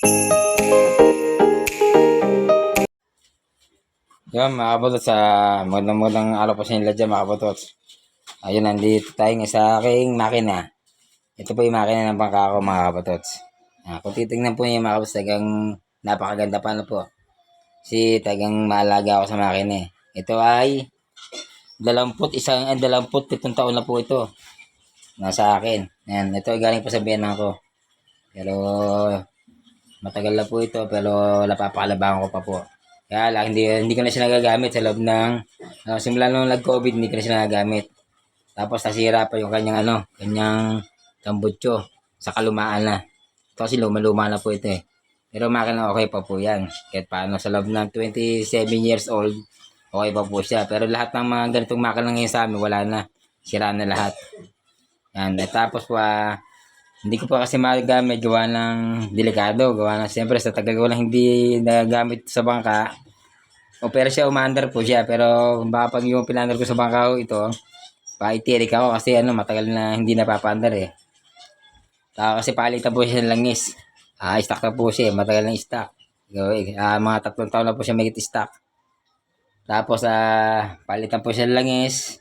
Yan, mga kabutot, sa magandang magandang araw po sa inyo dyan, mga kabutot. Ayun, nandito tayo ngayon sa aking makina. Ito po yung makina ng bangka ko, mga kabutot. Ah, kung titignan po niyo mga kabutot, tagang napakaganda pa na po. Kasi tagang maalaga ako sa makina eh. Ito ay dalamput isang eh, dalamput pitong taon na po ito. Nasa akin. Yan, ito ay galing po sa biyanan ko. Pero matagal na po ito pero napapakalabangan ko pa po. Kaya lang, hindi, hindi ko na siya nagagamit sa loob ng, uh, simula nung nag-COVID, hindi ko na siya nagagamit. Tapos nasira pa yung kanyang ano, kanyang tambutso sa kalumaan na. Ito kasi luma-luma na po ito eh. Pero makina okay pa po yan. Kahit paano sa loob ng 27 years old, okay pa po siya. Pero lahat ng mga ganitong makina ngayon sa amin, wala na. Sira na lahat. Yan. At tapos po, ah, hindi ko pa kasi magagamit gawa ng delikado. Gawa ng siyempre sa tagal ko lang hindi nagagamit sa bangka. O pero siya umandar po siya. Pero baka pag yung pinandar ko sa bangka ko ito, paitirik ako kasi ano matagal na hindi napapandar eh. Taka kasi palitan po siya ng langis. Ah, stock na po siya. eh. Matagal na stock. Ah, mga tatlong taon na po siya may stock. Tapos ah, palitan po siya ng langis.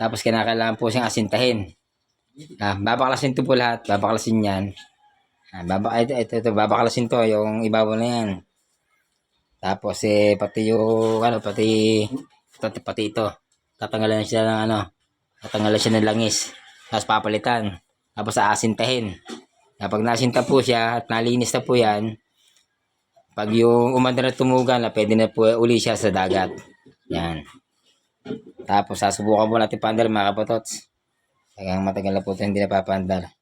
Tapos kinakailangan po siyang asintahin. Ah, babaklasin to po lahat. Babaklasin yan. Ah, baba, ito, ito, ito, babaklasin to. Yung ibabaw na yan. Tapos eh, pati yung, ano, pati, pati, pati ito. Tatanggalan siya ng ano, tatanggalan siya ng langis. Tapos papalitan. Tapos aasintahin. Kapag nasinta po siya at nalinis na po yan, pag yung umandar na tumugan na, pwede na po uli siya sa dagat. Yan. Tapos sasubukan po natin pandar mga kapotots. Hanggang matagal na po ito hindi napapandar.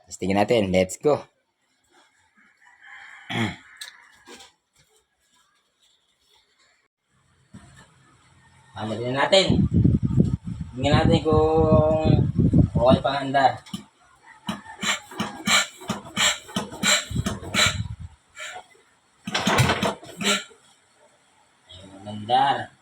Tapos tingnan natin. Let's go. Ano din natin. Tingnan natin kung okay pa ang andar. Ayun andar.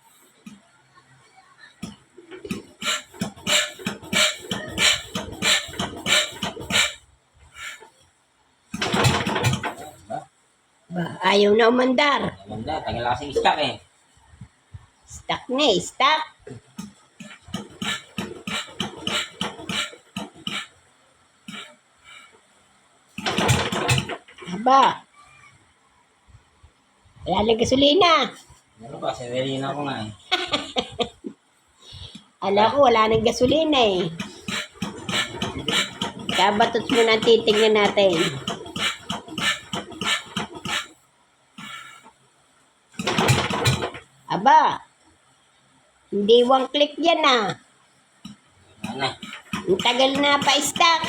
Ayaw na umandar. Ang andar. Tagal na kasing stock eh. Stuck na eh, stuck. Aba. Wala na gasolina. Ano pa? Sinilina ko nga eh. Ala ko, wala nang gasolina eh. Kabatot mo na titignan natin. Aba, hindi one click yan ah. Ano? Ang tagal na pa-stack.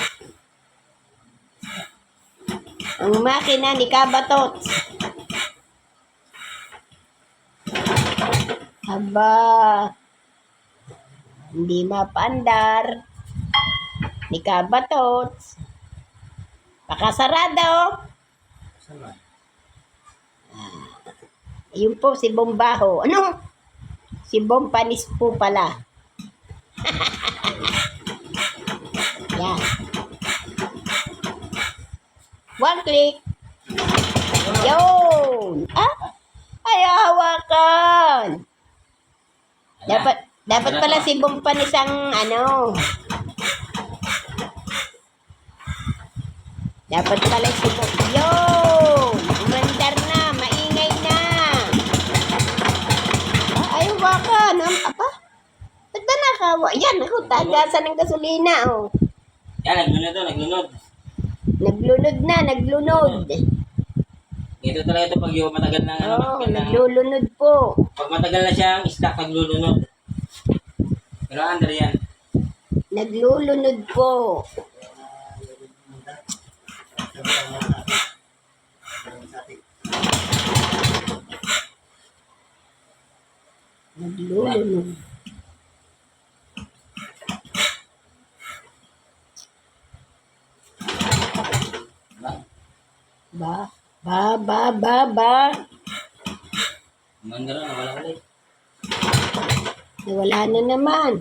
Ang makina ni Kabatot. Aba, hindi mapaandar ni Kabatot. Pakasarado. Saan Yun po si Bombaho. Ano? Si Bompanis po pala. Yan. One click. Yun. Ah? Ay, hawakan. Dapat, dapat pala si Bompanis ang ano. Dapat pala si Bom... Yun! Ba nakawa? Yan, ako, tagasan ng gasolina, oh. Yan, naglunod to, naglunod. Naglunod na, naglunod. Ito talaga ito pag yung matagal na, ano, Oo, matagal na, naglulunod po. pag matagal na siyang stock, naglulunod. Pero under yan. Naglulunod po. Naglulunod. Ba, ba, ba, ba, ba. Umandar na, wala ka Nawala na naman.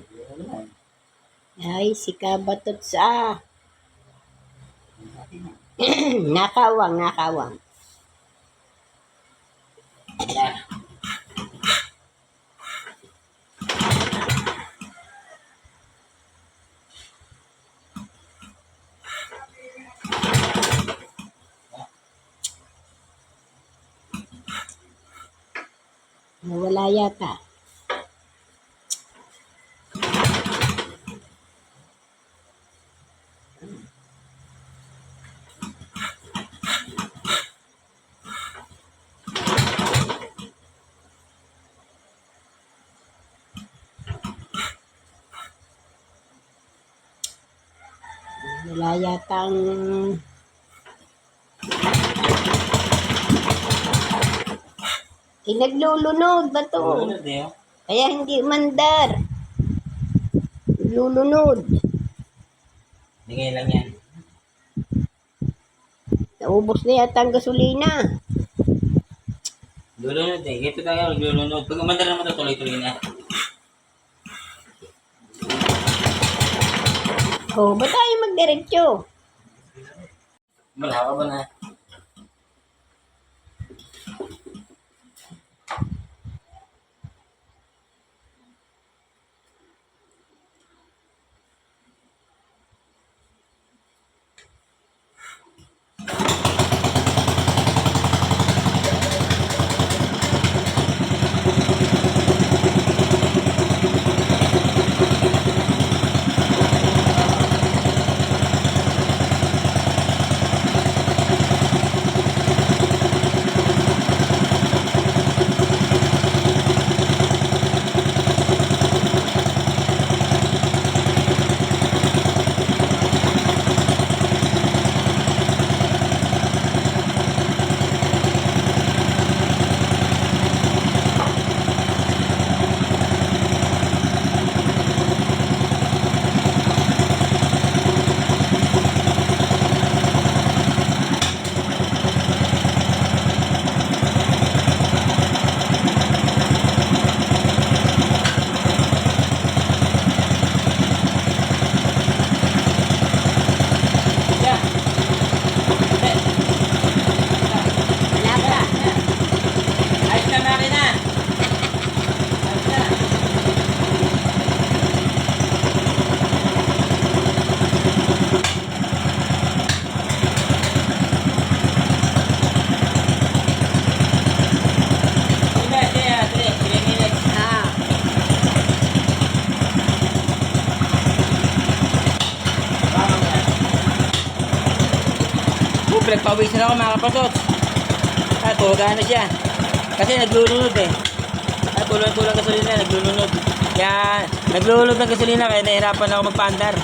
Ay, si Kabatot sa. nakawang, nakawang. Yan. Nawala yata. Wala yata ang... Pinaglulunod ba to? Tulunod eh. oh. Kaya hindi mandar. Lulunod. Bigay lang yan. Naubos na yata ang gasolina. Lulunod eh. Gito tayo, lulunod. Pag umandar naman ito, tuloy-tuloy na. Oh, ba tayo magdiretso? Wala ka ba na? Oh, pinagpawisan ako mga kapasot. Ah, tuga na siya. Kasi naglulunod eh. Ah, tulang-tulang gasolina, naglulunod. Kaya, naglulunod ng gasolina kaya nahirapan ako magpaandar.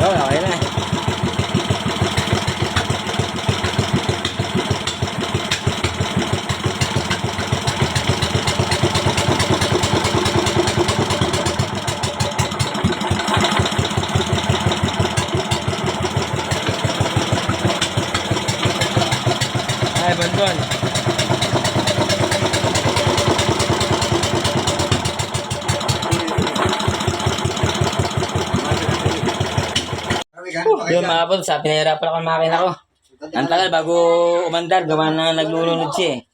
Yun, okay na. Ay, Bandon. Yung mga po, sa pinahirapan ako ang makina ko. Ang tagal bago umandar, gawa na naglulunod siya eh.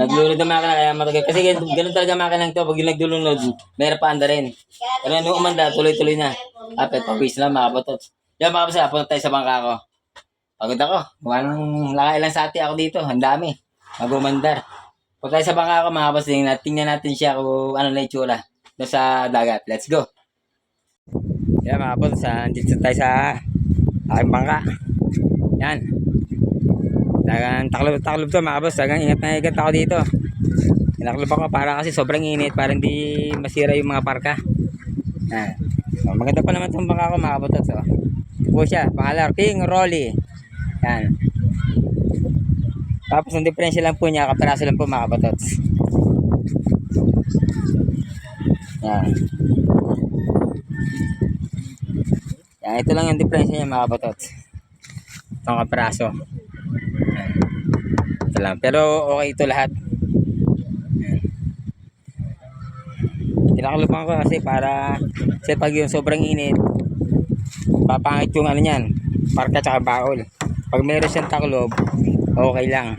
Naglulunod ang makina kaya matagal. Kasi ganun, talaga makina to. Pag yung naglulunod, mayroon pa andarin. Pero nung umandar, tuloy-tuloy na. Kapit, pawis lang mga batot. Yan mga kapatid, punta tayo sa bangka ko. Pagod ako. Gawa nang nakailang sati ako dito. Ang dami. Mag-umandar. Punta tayo sa bangka ko mga kapatid. Tingnan natin siya kung ano na itsura. Doon sa dagat. Let's go. Yan mga kapatid, sa, dito tayo sa aking bangka. Yan. Dagang taklob-taklob to mga boss. Dagang ingat na ingat ako dito. Tinaklob ako para kasi sobrang init para hindi masira yung mga parka. Yan. So, maganda pa naman itong bangka ko mga kabutot. So, po siya. Pangalan, King Rolly. Yan. Tapos ang diferensya lang po niya, kapiraso lang po mga kabutot. Yan. Yan, ito lang yung diferensya niya mga kabutot. Itong kapraso. Ayan. Ito lang. Pero okay ito lahat. Ayan. Kinakalupan ko kasi para kasi pag yung sobrang init, papangit yung ano niyan, parka tsaka baol. Pag meron siyang taklob, okay lang.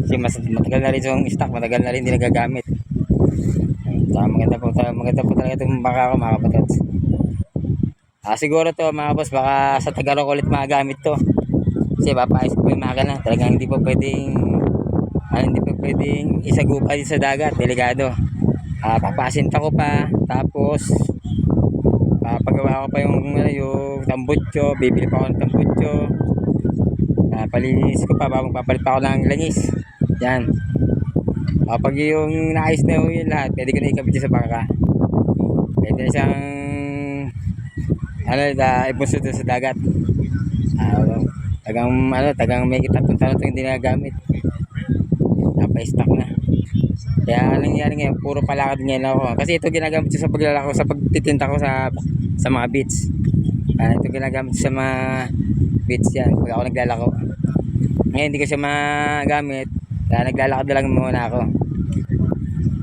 Kasi mas matagal na rin yung stock, matagal na rin hindi nagagamit. Saka maganda po, ta- maganda po talaga itong baka ko mga kapatods. Ah, siguro to mga boss, baka sa Tagalog ulit magagamit to. Kasi papaayos ko po yung makina. Talagang hindi po pwedeng, ah, hindi po pwedeng isagupa din sa dagat. Delikado. Ah, papasinta ko pa. Tapos, papagawa ko pa yung, ano, yung tambutso. Bibili pa ako ng tambutso. Ah, palinis ko pa, papalit pa ako ng langis. Yan. Kapag yung naayos na yung lahat, pwede ko na ikabit sa bangka. Pwede na siyang ano, da, ibunso doon sa dagat. Ah, tagang ano, tagang may tatlong taon ito hindi nagagamit. Napa-stock na. Kaya anong nangyari ngayon, puro palakad ngayon ako. Kasi ito ginagamit ko sa paglalako, sa pagtitinta ko sa sa mga beach. Ah, ito ginagamit sa mga beach yan, pag ako naglalako. Ngayon hindi ko siya magamit, kaya naglalakad na lang muna ako.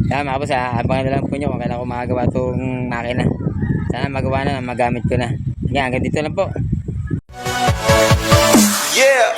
Kaya mga boss, ah, abangan na lang po nyo kung kailan ko makagawa itong makina. Sana magawa na, magamit ko na. Kaya hanggang dito lang po. Yeah.